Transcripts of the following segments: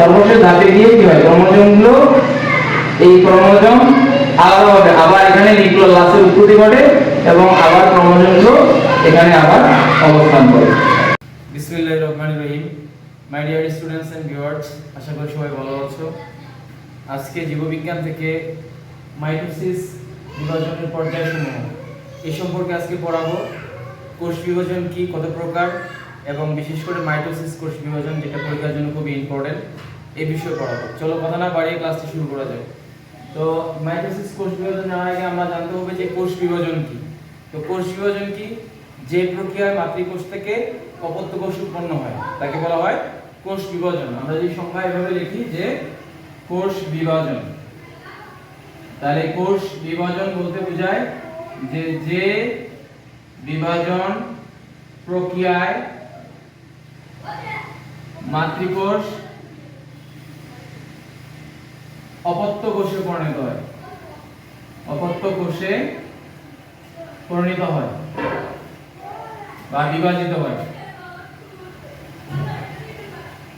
সর্বশেষ ধাপে গিয়ে কি হয়? এই আলাদা হবে। আবার এখানে নিউক্লিয়াসের উৎপত্তি ঘটে এবং আবার ক্রোমোজোমগুলো এখানে আবার অবস্থান করে। বিসমিল্লাহির রহমানির রহিম। My dear students and viewers আশা করি সবাই ভালো আছো। আজকে জীববিজ্ঞান থেকে মাইটোসিস বিভাজনের পর্যায়সমূহ। এই সম্পর্কে আজকে পড়াবো। কোষ বিভাজন কি, কত প্রকার, এবং বিশেষ করে মাইটোসিস কোষ বিভাজন, যেটা পরীক্ষার জন্য খুবই ইম্পর্টেন্ট এই বিষয়ে পড়াবো। চলো কথা না বাড়িয়ে ক্লাসটি শুরু করা যায় তো মাইটোসিস কোষ বিভাজন জানার আগে আমরা জানতে হবে যে কোষ বিভাজন কি। তো কোষ বিভাজন কি? যে প্রক্রিয়ায় মাতৃকোষ থেকে অপত্য কোষ উৎপন্ন হয়, তাকে বলা হয় কোষ বিভাজন। আমরা যদি সংখ্যা এভাবে লিখি যে কোষ বিভাজন। তাহলে কোষ বিভাজন বলতে বোঝায় যে যে বিভাজন প্রক্রিয়ায় মাতৃকোষ অপত্য কোষে পরিণত হয়। অপত্য কোষে পরিণত হয় বা বিভাজিত হয়।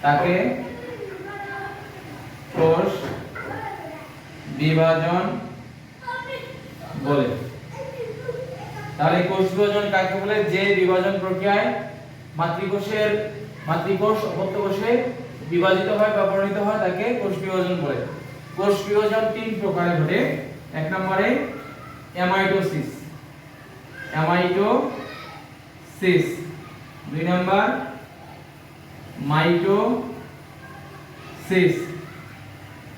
তাকে কোষ বিভাজন বলে। তাহলে কোষ বিভাজন কাকে বলে? যে বিভাজন প্রক্রিয়ায় মাতৃকোষের, মাতৃকোষ অপত্য কোষে বিভাজিত হয় বা পরিণত হয়, তাকে কোষ বিভাজন বলে। কোষ বিভাজন তিন প্রকারে ঘটে। এক নম্বরে অ্যামাইটোসিস অ্যামাইটোসিস দুই নাম্বার মাইটোসিস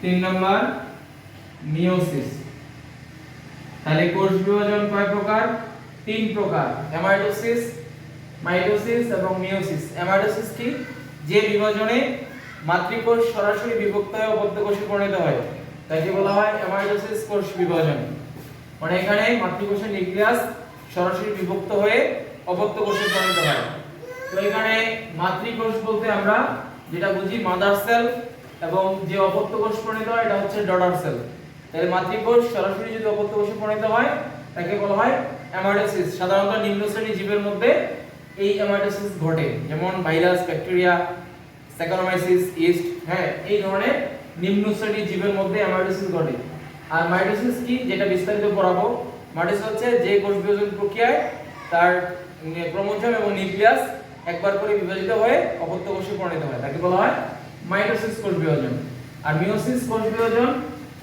তিন নাম্বার মিওসিস তাহলে কোষ বিভাজন কয় প্রকার? তিন প্রকার। অ্যামাইটোসিস মাইটোসিস এবং মিওসিস অ্যামাইটোসিস কি? যে বিভাজনে মাতৃকোষ সরাসরি বিভক্ত হয়ে কোষে পরিণত হয়। তাকে বলা হয় অ্যামাইটোসিস কোষ বিভাজন। মানে এখানে মাতৃকোষের নিউক্লিয়াস সরাসরি বিভক্ত হয়ে অপত্য কোষে পরিণত হয়। তো এখানে মাতৃকোষ বলতে আমরা যেটা বুঝি মাদার সেল এবং যে অপত্য কোষ পরিণত হয় এটা হচ্ছে ডটার সেল তাহলে মাতৃকোষ সরাসরি যদি অপত্য কোষে পরিণত হয়, তাকে বলা হয় অ্যামাইটোসিস সাধারণত নিম্ন শ্রেণির জীবের মধ্যে এই অ্যামাইটোসিস ঘটে। যেমন ভাইরাস ব্যাকটেরিয়া স্যাকারোমাইসিস ইস্ট হ্যাঁ এই ধরনের নিম্ন শ্রেণির জীবের মধ্যে অ্যামাইটোসিস ঘটে। আর মাইটোসিস কি? যেটা বিস্তারিত পড়াবো। মাইটোসিস হচ্ছে যে কোষ বিভাজন প্রক্রিয়ায় তার ক্রোমোজোম এবং নিউক্লিয়াস একবার করে বিভাজিত হয়ে অপত্য কোষে পরিণত হয়। তাকে বলা হয় মাইটোসিস কোষ বিভাজন আর মিওসিস কোষ বিভাজন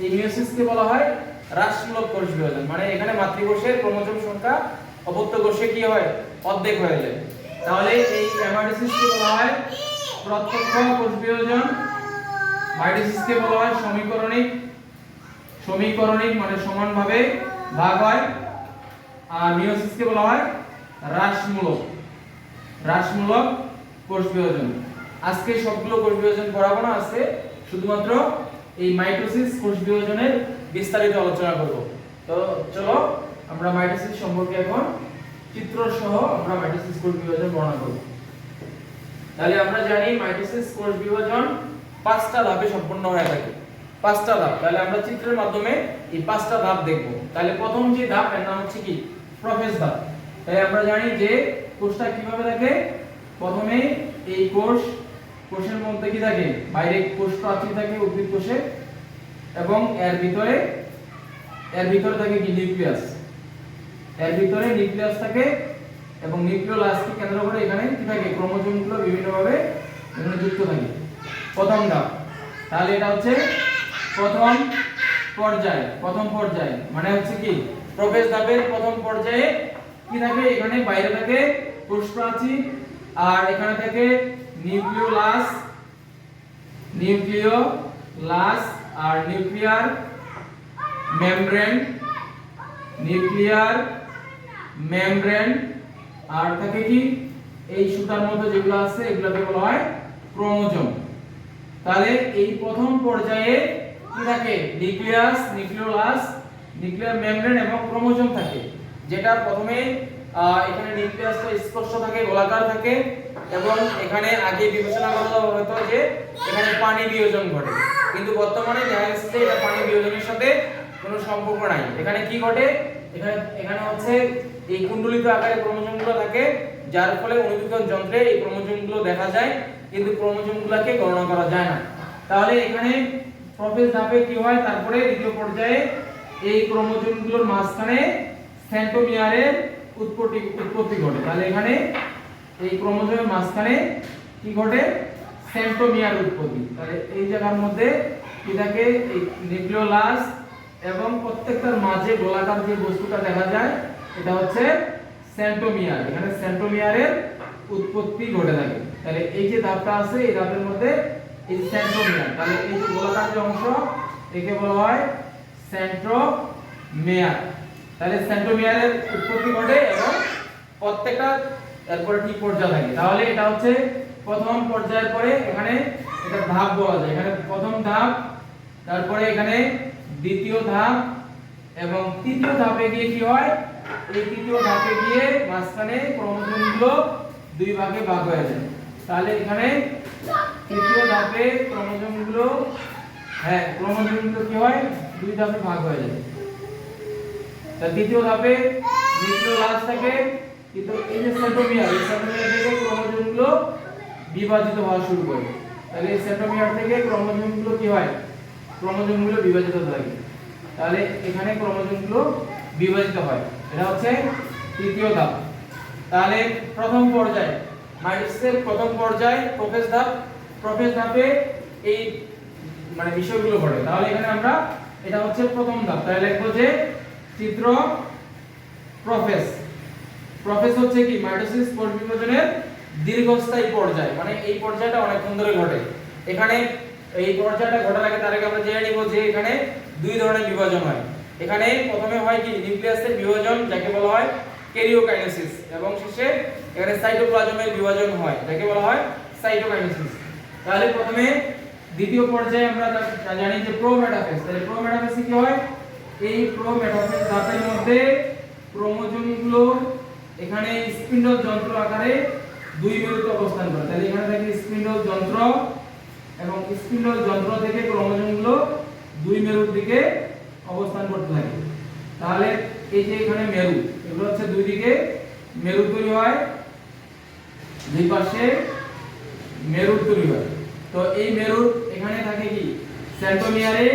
এই মিওসিসকে বলা হয় হ্রাসমূলক কোষ বিভাজন মানে এখানে মাতৃকোষের ক্রোমোজোম সংখ্যা অপত্য কোষে কি হয়? অর্ধেক হয়ে যায়। তাহলে এই অ্যামাইটোসিসকে বলা হয় প্রত্যক্ষ কোষ বিভাজন মাইটোসিসকে বলা হয় সমীকরণিক। সমীকরণিক মানে সমানভাবে ভাগ হয়। আর মিওসিসকে বলা হয় হ্রাসমূলক। হ্রাসমূলক কোষ বিভাজন আজকে সবগুলো কোষ বিভাজন পড়াবো না, আজকে শুধুমাত্র এই মাইটোসিস কোষ বিভাজনের বিস্তারিত আলোচনা করব। তো চলো, আমরা মাইটোসিস সম্পর্কে এখন চিত্র সহ আমরা মাইটোসিস কোষ বিভাজন বর্ণনা করব। তাহলে আমরা জানি মাইটোসিস কোষ বিভাজন পাঁচটা ধাপে সম্পন্ন হয়ে থাকে। পাঁচটা ধাপ। তাহলে আমরা চিত্রের মাধ্যমে এই পাঁচটা ধাপ দেখব। তাহলে প্রথম যে ধাপ, এর নাম হচ্ছে কি? প্রোফেজ ধাপ। তাই আমরা জানি যে কোষটা কীভাবে থাকে? প্রথমে এই কোষ, কোষের মধ্যে কি থাকে? বাইরে কোষ প্রাচীর থাকে উদ্ভিদ কোষে এবং এর ভিতরে এর ভিতরে থাকে কি? নিউক্লিয়াস। এর ভিতরে নিউক্লিয়াস থাকে এবং নিউক্লিওলাসকে কেন্দ্র করে এখানে কি থাকে? ক্রোমোজোমগুলো বিভিন্নভাবে এখানে যুক্ত থাকে। প্রথম ধাপ। তাহলে এটা হচ্ছে প্রথম পর্যায় প্রথম পর্যায়। মানে হচ্ছে কি? প্রবেশ ধাপের প্রথম পর্যায়ে কি থাকে? এখানে বাইরে থাকে কোষ প্রাচীর আর এখানে থাকে নিউক্লিওলাস নিউক্লিওলাস, আর নিউক্লিয়ার মেমব্রেন নিউক্লিয়ার মেমব্রেন। আর থাকে কি? এই সুতার মধ্যে যেগুলো আছে, এগুলোকে বলা হয় ক্রোমোজোম। তাহলে এই প্রথম পর্যায়ে কি থাকে? নিউক্লিয়াস, নিউক্লিওলাস, নিউক্লিয়ার মেমব্রেন এবং ক্রোমোজোম থাকে, যেটা প্রথমে এখানে নিউক্লিয়াসটা স্পর্শ থাকে, গোলাকার থাকে, এবং এখানে আগে বিবেচনা করা হতো যে এখানে পানি বিয়োজন ঘটে। কিন্তু বর্তমানে দেখা যাচ্ছে এটা পানি বিয়োজনের সাথে কোনো সম্পর্ক নাই। এখানে কি ঘটে? এখানে এখানে হচ্ছে এই কুণ্ডলিত আকারে ক্রোমোজোমগুলো থাকে, যার ফলে অনুবীক্ষণ যন্ত্রে এই ক্রোমোজোমগুলো দেখা যায়, কিন্তু ক্রোমোজোমগুলোকে গণনা করা যায় না। তাহলে এখানে প্রফেস ধাপে কি হয়? তারপরে দ্বিতীয় পর্যায়ে এই ক্রোমোজোমগুলোর মাঝখানে সেন্টোমিয়ারের উৎপত্তি উৎপত্তি ঘটে। তাহলে এখানে এই ক্রোমোজোমের মাঝখানে কি ঘটে? সেন্টোমিয়ার উৎপত্তি। তাহলে এই জায়গার মধ্যে কি থাকে? এই নিউক্লিওলাস এবং প্রত্যেকটার মাঝে গোলাকার যে বস্তুটা দেখা যায় এটা হচ্ছে সেন্টোমিয়ার। এখানে সেন্টোমিয়ারের উৎপত্তি ঘটে থাকে। তাহলে এই যে ধাপটা আছে, এই ধাপের মধ্যে এই সেন্ট্রোমিয়ার তাহলে এই যে গোলাকার যে অংশ, একে বলা হয় সেন্ট্রোমিয়ার। তাহলে সেন্ট্রোমিয়ারের উৎপত্তি ঘটে এবং প্রত্যেকটা এরপরে ঠিক পর্যায়ে থাকে। তাহলে এটা হচ্ছে প্রথম পর্যায়ের পরে এখানে এটা ধাপ বলা যায়। এখানে প্রথম ধাপ, তারপরে এখানে দ্বিতীয় ধাপ এবং তৃতীয় ধাপে গিয়ে কি হয়? এই তৃতীয় ধাপে গিয়ে মাঝখানে ক্রোমোজোমগুলো দুই ভাগে ভাগ হয়ে যায়। তাহলে এখানে তৃতীয় ধাপে ক্রোমোজোমগুলো হ্যাঁ ক্রোমোজোমগুলো কি হয়? দুই ধাপে ভাগ হয়ে যায়। তা দ্বিতীয় ধাপে নিউক্লিওলাস থাকে কিন্তু এই যে সেন্ট্রোমিয়ার এই সেন্ট্রোমিয়ার থেকে ক্রোমোজোমগুলো বিভাজিত হওয়া শুরু করে। তাহলে এই সেন্ট্রোমিয়ার থেকে ক্রোমোজোমগুলো কি হয়? ক্রোমোজোমগুলো বিভাজিত থাকে তাহলে এখানে ক্রোমোজোমগুলো বিভাজিত হয়। এটা হচ্ছে তৃতীয় ধাপ। তাহলে প্রথম পর্যায়ে মাইটোসিসের প্রথম পর্যায়ে প্রোফেজ ধাপ। প্রোফেজ ধাপে এই মানে বিষয়গুলো ঘটে তাহলে এখানে আমরা এটা হচ্ছে প্রথম ধাপ। তাহলে লিখব যে চিত্র প্রোফেজ প্রোফেজ হচ্ছে কি? মাইটোসিস বিভাজনের দীর্ঘস্থায়ী পর্যায়। মানে এই পর্যায়টা অনেকক্ষণ ধরে ঘটে। এখানে এই পর্যায়টা ঘটার আগে তার আগে আমরা জেনে নিব যে এখানে দুই ধরনের বিভাজন হয়। এখানে প্রথমে হয় কি? নিউক্লিয়াসের বিভাজন, যাকে বলা হয় ক্যারিওকাইনেসিস এবং শেষে এখানে সাইটোপ্লাজমের বিভাজন হয়, যাকে বলা হয় সাইটোকাইনেসিস। তাহলে প্রথমে দ্বিতীয় পর্যায়ে আমরা জানি যে প্রোমেটাফেজ তাহলে প্রোমেটাফেজে কি হয়? এই প্রোমেটাফেজ ধাপের মধ্যে ক্রোমোজোমগুলো এখানে স্পিন্ডল যন্ত্র আকারে দুই মেরুতে অবস্থান করে। তাহলে এখানে থাকে স্পিন্ডল যন্ত্র এবং স্পিন্ডল যন্ত্র থেকে ক্রোমোজোমগুলো দুই মেরুর দিকে অবস্থান করতে থাকে। তাহলে এই যে এখানে মেরু, এগুলো হচ্ছে দুই দিকে। মেরু তৈরি হয়, দুই পাশে মেরু তৈরি হয়। তো এই মেরুর এখানে থাকে কি? সেন্টোমিয়ারে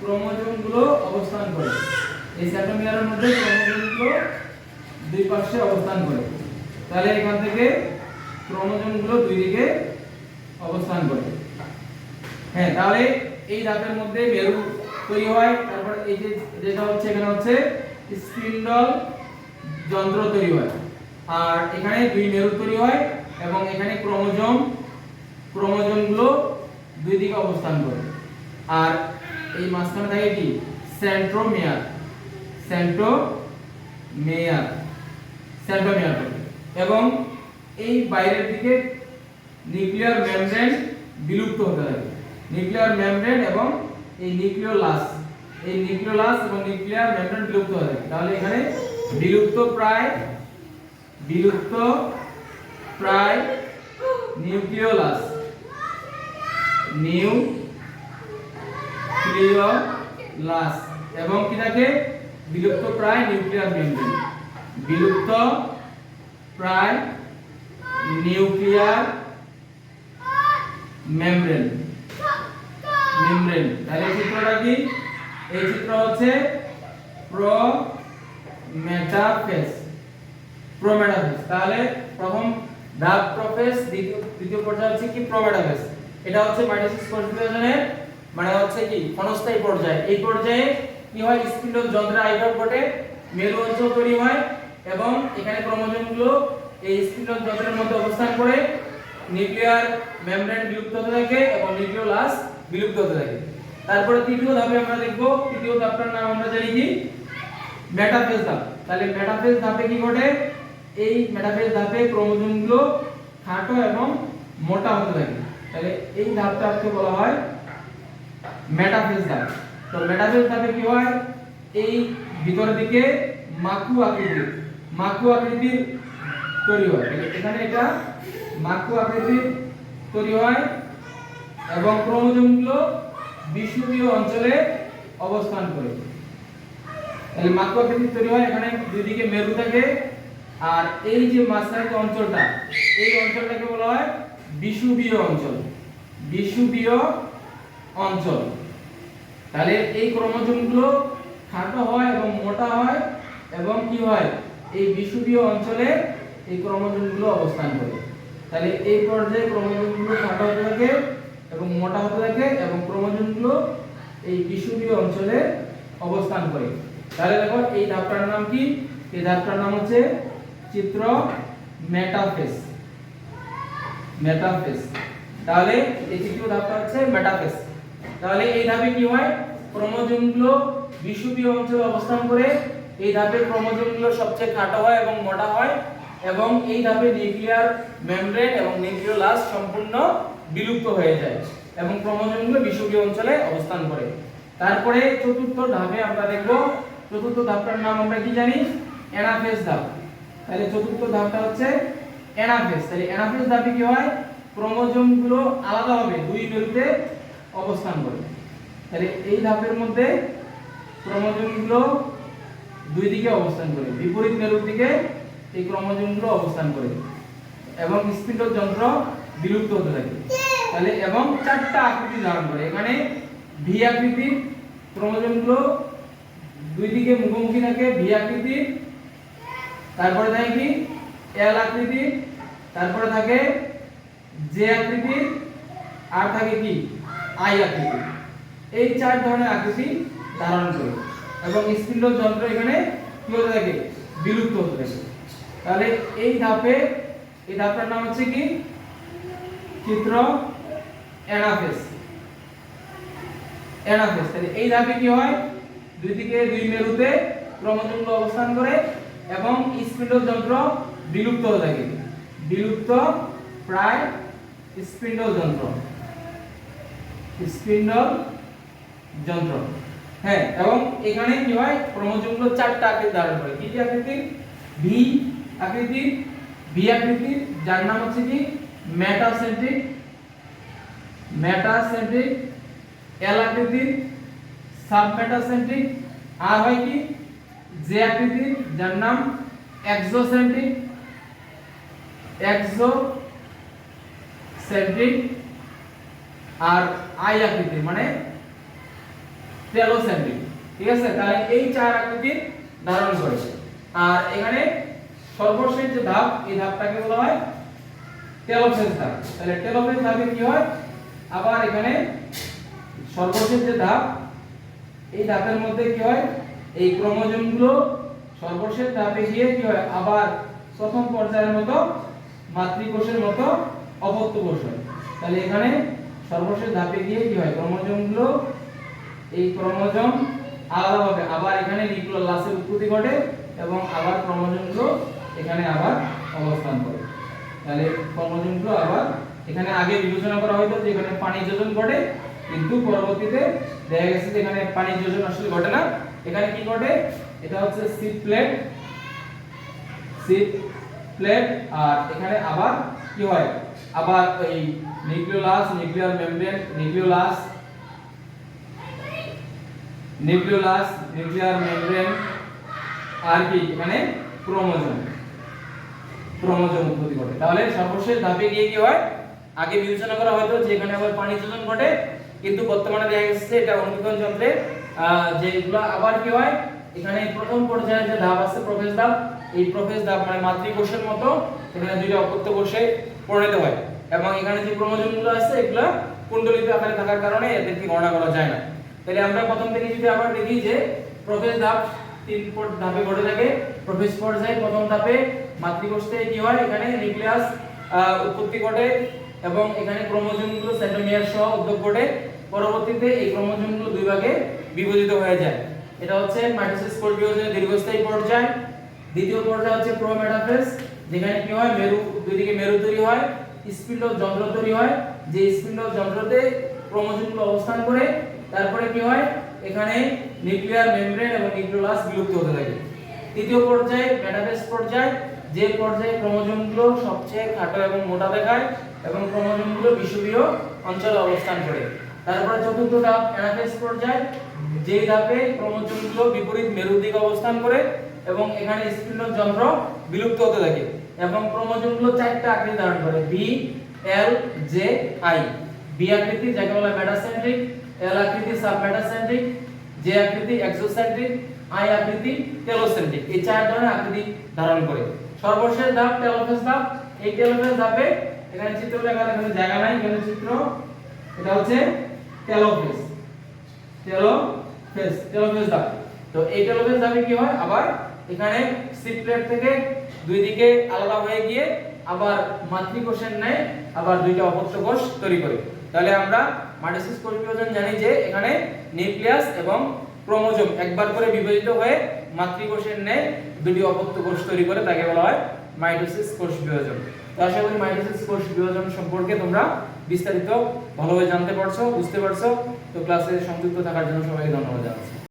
ক্রোমোজোমগুলো অবস্থান করে। এই সেন্টোমিয়ারের মধ্যে ক্রোমোজোমগুলো দুই পাশে অবস্থান করে। তাহলে এখান থেকে ক্রোমোজোমগুলো দুই দিকে অবস্থান করে। হ্যাঁ তাহলে এই ধাপের মধ্যে মেরু তৈরি হয়। তারপর এই যে যেটা হচ্ছে, এখানে হচ্ছে স্পিন্ডল যন্ত্র তৈরি হয়। আর এখানে দুই মেরু তৈরি হয় এবং এখানে ক্রোমোজোম, ক্রোমোজোমগুলো দুই দিকে অবস্থান করে। আর এই মাঝখানে থাকে কি? সেন্ট্রোমিয়ার। সেন্ট্রোমিয়ার। সেন্ট্রোমিয়ার। এবং এই বাইরের দিকে নিউক্লিয়ার মেমব্রেন বিলুপ্ত হতে থাকে। নিউক্লিয়ার মেমব্রেন এবং এই নিউক্লিওলাস এই নিউক্লিওলাস এবং নিউক্লিয়ার মেমব্রেন বিলুপ্ত হয় তাহলে এখানে বিলুপ্ত প্রায় বিলুপ্ত প্রায় নিউক্লিওলাস। নিউক্লিওলাস। এবং কি থাকে? বিলুপ্ত প্রায় নিউক্লিয়ার মেমব্রেন। বিলুপ্ত প্রায় নিউক্লিয়ার মেমব্রেন। মেমব্রেন। তাহলে চিত্রটা কি? এই চিত্র হচ্ছে প্রো মেটাফেজ প্রোমেটাফেজ তাহলে প্রথম ধাপ প্রোফেজ দ্বিতীয় দ্বিতীয় পর্যায়ে হচ্ছে কি? প্রোমেটাফেজ এটা হচ্ছে মাইটোসিস কোষ মানে হচ্ছে কি? ক্ষণস্থায়ী পর্যায়ে। এই পর্যায়ে কি হয়? স্পিন্ডল যন্ত্রের আবির্ভাব ঘটে মেরু অঞ্চল তৈরি হয় এবং এখানে ক্রোমোজোমগুলো এই স্পিন্ডল যন্ত্রের মধ্যে অবস্থান করে নিউক্লিয়ার মেমব্রেন হতে থাকে এবং নিউক্লিওলাস বিলুপ্ত হতে থাকে। তারপরে তৃতীয় ধাপে আমরা দেখব, তৃতীয় ধাপটার নাম আমরা জানি কি? মেটাফেজ ধাপ। তাহলে মেটাফেজ ধাপে কি ঘটে? এই মেটাফেজ ধাপে ক্রোমোজোমগুলো খাটো এবং মোটা হতে থাকে। তাহলে এই ধাপটাকে বলা হয় মেটাফেজ ধাপ। তো মেটাফেজ ধাপে কি হয়? এই ভিতরের দিকে মাকু আকৃতির মাকু আকৃতির তৈরি হয়। এখানে এটা মাকু আকৃতির তৈরি হয়। এবং ক্রোমোজোমগুলো বিষুবীয় অঞ্চলে অবস্থান করে। তাহলে মাকু আকৃতি তৈরি হয়, এখানে দুই দিকে মেরু থাকে। আর এই যে মাঝখানে অঞ্চলটা, এই অঞ্চলটাকে বলা হয় বিষুবীয় অঞ্চল। বিষুবীয় অঞ্চল। তাহলে এই ক্রোমোজোমগুলো খাটো হয় এবং মোটা হয়, এবং কি হয়? এই বিষুবীয় অঞ্চলে এই ক্রোমোজোমগুলো অবস্থান করে। তাহলে এই পর্যায়ে ক্রোমোজোমগুলো খাটো হতে থাকে। এবং মোটা হতে থাকে এবং ক্রোমোজোমগুলো এই বিষুবীয় অঞ্চলে অবস্থান করে। তাহলে দেখো, এই ধাপটার নাম কি? এই ধাপটার নাম হচ্ছে চিত্র মেটাফেস। মেটাফেস। তাহলে এই তৃতীয় ধাপটা হচ্ছে মেটাফেস। তাহলে এই ধাপে কি হয়? ক্রোমোজোমগুলো বিষুবীয় অঞ্চলে অবস্থান করে এই ধাপে ক্রোমোজোমগুলো সবচেয়ে খাটো হয় এবং মোটা হয় এবং এই ধাপে নিউক্লিয়ার মেমব্রেন এবং নিউক্লিওলাস সম্পূর্ণ বিলুপ্ত হয়ে যায় এবং ক্রোমোজোমগুলো বিষুবীয় অঞ্চলে অবস্থান করে। তারপরে চতুর্থ ধাপে আমরা দেখব, চতুর্থ ধাপটার নাম আমরা কি জানি? অ্যানাফেজ ধাপ। তাহলে চতুর্থ ধাপটা হচ্ছে অ্যানাফেজ তাহলে অ্যানাফেজ ধাপে কি হয়? ক্রোমোজোমগুলো আলাদাভাবে দুই মেরুতে অবস্থান করে। তাহলে এই ধাপের মধ্যে ক্রোমোজোমগুলো দুই দিকে অবস্থান করে, বিপরীত মেরুর দিকে এই ক্রোমোজোমগুলো অবস্থান করে এবং স্পিন্ডল যন্ত্র বিলুপ্ত হতে থাকে। তাহলে এবং চারটা আকৃতি ধারণ করে। এখানে ভি আকৃতির ক্রোমোজোম দুই দিকে মুখোমুখি থাকে, ভি আকৃতির তারপরে থাকে কি? এল আকৃতির তারপরে থাকে জে আকৃতির আর থাকে কি? আই আকৃতি। এই চার ধরনের আকৃতি ধারণ করে। এবং স্পিন্ডল যন্ত্র এখানে কি হতে থাকে? বিলুপ্ত হতে থাকে। তাহলে এই ধাপে, এই ধাপটার নাম হচ্ছে কি? চিত্র অ্যানাফেস। অ্যানাফেস, তাহলে এই ধাপে কি হয়? দুই দিকে দুই মেরুতে ক্রমযুক্ত অবস্থান করে এবং স্পিন্ডল যন্ত্র বিলুপ্ত হয়ে থাকে। বিলুপ্ত প্রায় স্পিন্ডল যন্ত্র স্পিন্ডল যন্ত্র হ্যাঁ এবং এখানে কি হয়? ক্রমযুক্ত চারটা আকৃতি ধারণ করে। কি কি আকৃতি? ভি আকৃতির ভি আকৃতির যার নাম হচ্ছে কি? মেটাসেন্ট্রিক মেটাসেন্ট্রিক এল আকৃতির সাবমেটাসেন্ট্রিক আর হয় কি? জে আকৃতির যার নাম এক্সোসেন্ট্রিক এক্সো সেন্ট্রিক আর আই আকৃতির মানে টেলোসেন্ট্রিক ঠিক আছে? তাহলে এই চার আকৃতির ধারণ করে আর এখানে সর্বশেষ যে ধাপ, এই ধাপটাকে বলা হয় টেলোফেজ ধাপ। তাহলে টেলোফেজ ধাপে কি হয়? আবার এখানে সর্বশেষ যে ধাপ, এই ধাপের মধ্যে কি হয়? এই ক্রোমোজোমগুলো সর্বশেষ ধাপে গিয়ে কি হয়? আবার প্রথম পর্যায়ের মতো মাতৃকোষের মতো অপত্য কোষ হয়। তাহলে এখানে সর্বশেষ ধাপে গিয়ে কি হয়? ক্রোমোজোমগুলো এই ক্রোমোজোম আলাদাভাবে আবার এখানে নিউক্লিয়াসের উৎপত্তি ঘটে এবং আবার ক্রোমোজোমগুলো এখানে আবার অবস্থান করে। তাহলে ক্রোমোজোমগুলো আবার এখানে আগে বিবেচনা করা হয়তো যে এখানে পানি যোজন ঘটে, কিন্তু পরবর্তীতে দেখা গেছে যে এখানে পানি যোজন আসলে ঘটে না। এখানে কি ঘটে? এটা হচ্ছে সিট প্লেট সিট প্লেট আর এখানে আবার কি হয়? আবার এই nucleolus, nuclear membrane, nucleolus nucleolus, nuclear membrane, আর কি? এখানে ক্রোমোজোম ক্রোমোজোম উৎপত্তি ঘটে। তাহলে সর্বশেষ ধাপে গিয়ে কি হয়? আগে বিবেচনা করা হয়তো যে এখানে আবার পানি যোজন ঘটে কিন্তু বর্তমানে দেখা গেছে এটা অনুবীক্ষণ যন্ত্রে আহ, যে এগুলো আবার কি হয় এখানে প্রথম পর্যায়ে যে ধাপ আছে প্রোফেজ ধাপ এই প্রোফেজ ধাপ মানে মাতৃকোষের মতো এখানে দুইটা অপত্য কোষে পরিণত হয়। এবং এখানে যে ক্রোমোজোমগুলো আছে এগুলো কুণ্ডলিত আকারে থাকার কারণে এদেরকে গণনা করা যায় না। তাহলে আমরা প্রথম থেকে যদি আবার দেখি যে প্রোফেজ ধাপ তিন পর- ধাপে ঘটে থাকে প্রোফেজ পর্যায়ে প্রথম ধাপে মাতৃকোষ থেকে কি হয় এখানে নিউক্লিয়াস উৎপত্তি ঘটে। এবং এখানে ক্রোমোজোমগুলো সেন্ট্রোমিয়ার সহ উদ্যোগ ঘটে পরবর্তীতে এই ক্রোমোজোমগুলো দুই ভাগে বিভাজিত হয়ে যায়। এটা হচ্ছে মাইটোসিস পর্যায়ে দীর্ঘস্থায়ী পর্যায়। দ্বিতীয় পর্যায় হচ্ছে প্রোমেটাফেজ যেখানে কি হয়? মেরু দুইদিকে মেরু তৈরি হয় স্পিন্ডল যন্ত্র তৈরি হয়। যে স্পিন্ডল যন্ত্রতে ক্রোমোজোমগুলো অবস্থান করে, তারপরে কি হয়? এখানে নিউক্লিয়ার মেমব্রেন এবং নিউক্লিওলাস বিলুপ্ত হতে থাকে। তৃতীয় পর্যায়ে মেটাফেজ পর্যায়, যে পর্যায়ে ক্রোমোজোমগুলো সবচেয়ে খাটো এবং মোটা দেখায় এবং ক্রোমোজোমগুলো বিষুবীয় অঞ্চলে অবস্থান করে। তারপরে চতুর্থ ধাপ অ্যানাফেজ পর্যায়, যে ধাপে ক্রোমোজোমগুলো বিপরীত মেরুর দিকে অবস্থান করে এবং এখানে স্পিন্ডল যন্ত্র বিলুপ্ত হতে থাকে এবং ক্রোমোজোমগুলো চারটা আকৃতি ধারণ করে V L J I V আকৃতি যাকে বলা মেটাসেন্ট্রিক এল আকৃতি সাবমেটাসেন্ট্রিক জে আকৃতি এক্সোসেন্ট্রিক আই আকৃতি টেলোসেন্ট্রিক এই চার ধরনের আকৃতি ধারণ করে। সর্বশেষ ধাপ টেলোফেজ ধাপ। এই টেলোফেজ ধাপে এখানে চিত্র লেখার এখানে জায়গা নাই, এখানে চিত্র, এটা হচ্ছে টেলোফেজ টেলোফেজ টেলোফেজ ধাপ তো এই টেলোফেজ ধাপে কি হয়? আবার এখানে সিট প্লেট থেকে দুই দিকে আলাদা হয়ে গিয়ে আবার মাতৃকোষের নেয় আবার দুইটা অপত্য কোষ তৈরি করে। তাহলে আমরা মাইটোসিস কোষ বিভাজন জানি যে এখানে নিউক্লিয়াস এবং ক্রোমোজোম একবার করে বিভাজিত হয়ে মাতৃকোষের ন্যায় দুটি অপত্য কোষ তৈরি করে, তাকে বলা হয় মাইটোসিস কোষ বিভাজন। আশা করি মাইটোসিস কোষ বিভাজন সম্পর্কে তোমরা বিস্তারিত ভালোভাবে জানতে পারছ, বুঝতে পারছ। তো ক্লাসে সংযুক্ত থাকার জন্য সবাইকে ধন্যবাদ জানাচ্ছি।